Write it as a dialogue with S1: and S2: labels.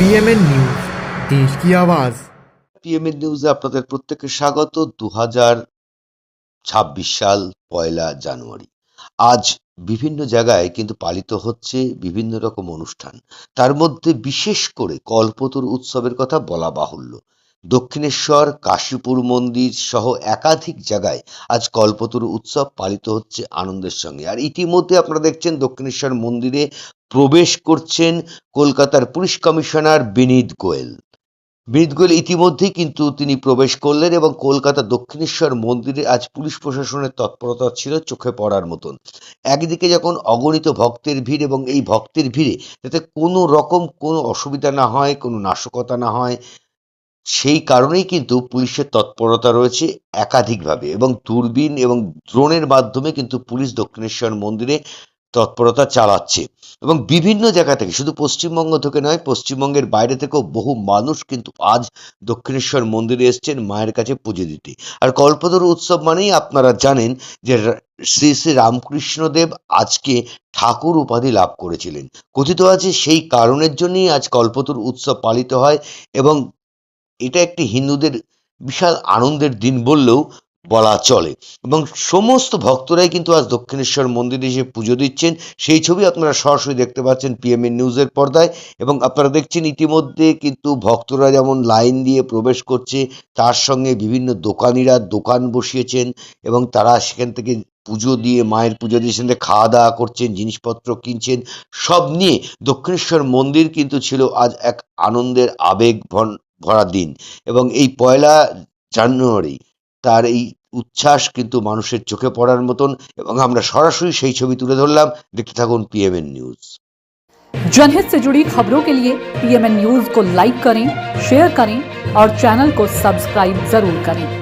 S1: PMN news দেশ কি আওয়াজ?
S2: পিএমএন নিউজে আপনাদের প্রত্যেককে স্বাগত। দু ছাব্বিশ সাল, পয়লা জানুয়ারি। আজ বিভিন্ন জায়গায় কিন্তু পালিত হচ্ছে বিভিন্ন রকম অনুষ্ঠান। তার মধ্যে বিশেষ করে কল্পতরু উৎসবের কথা বলা বাহুল্য। দক্ষিণেশ্বর, কাশীপুর মন্দির সহ একাধিক জায়গায় আজ কল্পতরু উৎসব পালিত হচ্ছে আনন্দের সঙ্গে। আর ইতিমধ্যে আপনারা দেখছেন দক্ষিণেশ্বর মন্দিরে প্রবেশ করছেন কলকাতার পুলিশ কমিশনার বিনীত গোয়েল। বিনীত গোয়েল ইতিমধ্যেই কিন্তু তিনি প্রবেশ করলেন এবং কলকাতা দক্ষিণেশ্বর মন্দিরে আজ পুলিশ প্রশাসনের তৎপরতা ছিল চোখে পড়ার মতন। একদিকে যখন অগণিত ভক্তের ভিড় এবং এই ভক্তের ভিড়ে যাতে কোনো রকম কোনো অসুবিধা না হয়, কোনো নাশকতা না হয় সেই কারণেই কিন্তু পুলিশের তৎপরতা রয়েছে একাধিকভাবে এবং দূরবীন এবং ড্রোনের মাধ্যমে কিন্তু পুলিশ দক্ষিণেশ্বর মন্দিরে তৎপরতা চালাচ্ছে। এবং বিভিন্ন জায়গা থেকে, শুধু পশ্চিমবঙ্গ থেকে নয়, পশ্চিমবঙ্গের বাইরে থেকেও বহু মানুষ কিন্তু আজ দক্ষিণেশ্বর মন্দিরে এসছেন মায়ের কাছে পুজো দিতে। আর কল্পতরু উৎসব মানেই আপনারা জানেন যে শ্রী শ্রী রামকৃষ্ণদেব আজকে ঠাকুর উপাধি লাভ করেছিলেন। কথিত আছে সেই কারণের জন্যই আজ কল্পতরু উৎসব পালিত হয় এবং এটা একটি হিন্দুদের বিশাল আনন্দের দিন বললেও বলা চলে। এবং সমস্ত ভক্তরাই কিন্তু আজ দক্ষিণেশ্বর মন্দিরে এসে পুজো দিচ্ছেন। সেই ছবি আপনারা সরাসরি দেখতে পাচ্ছেন পিএমএন নিউজের পর্দায়। এবং আপনারা দেখছেন ইতিমধ্যে কিন্তু ভক্তরা যেমন লাইন দিয়ে প্রবেশ করছে, তার সঙ্গে বিভিন্ন দোকানিরা দোকান বসিয়েছেন এবং তারা সেখান থেকে পুজো দিয়ে, মায়ের পুজো দিয়ে সেখান খাওয়া দাওয়া করছেন, জিনিসপত্র কিনছেন। সব নিয়ে দক্ষিণেশ্বর মন্দির কিন্তু ছিল আজ এক আনন্দের আবেগ ভন- ভরা দিন এবং এই পয়লা জানুয়ারি তার এই উচ্ছ্বাস কিন্তু মানুষের চোখে পড়ার মতন এবং আমরা সরাসরি সেই ছবি তুলে ধরলাম দেখতে থাকুন পিএমএন নিউজ
S3: जनहित से जुड़ी खबरों के लिए पीएमएन न्यूज को लाइक करें शेयर करें और चैनल को सब्सक्राइब जरूर करें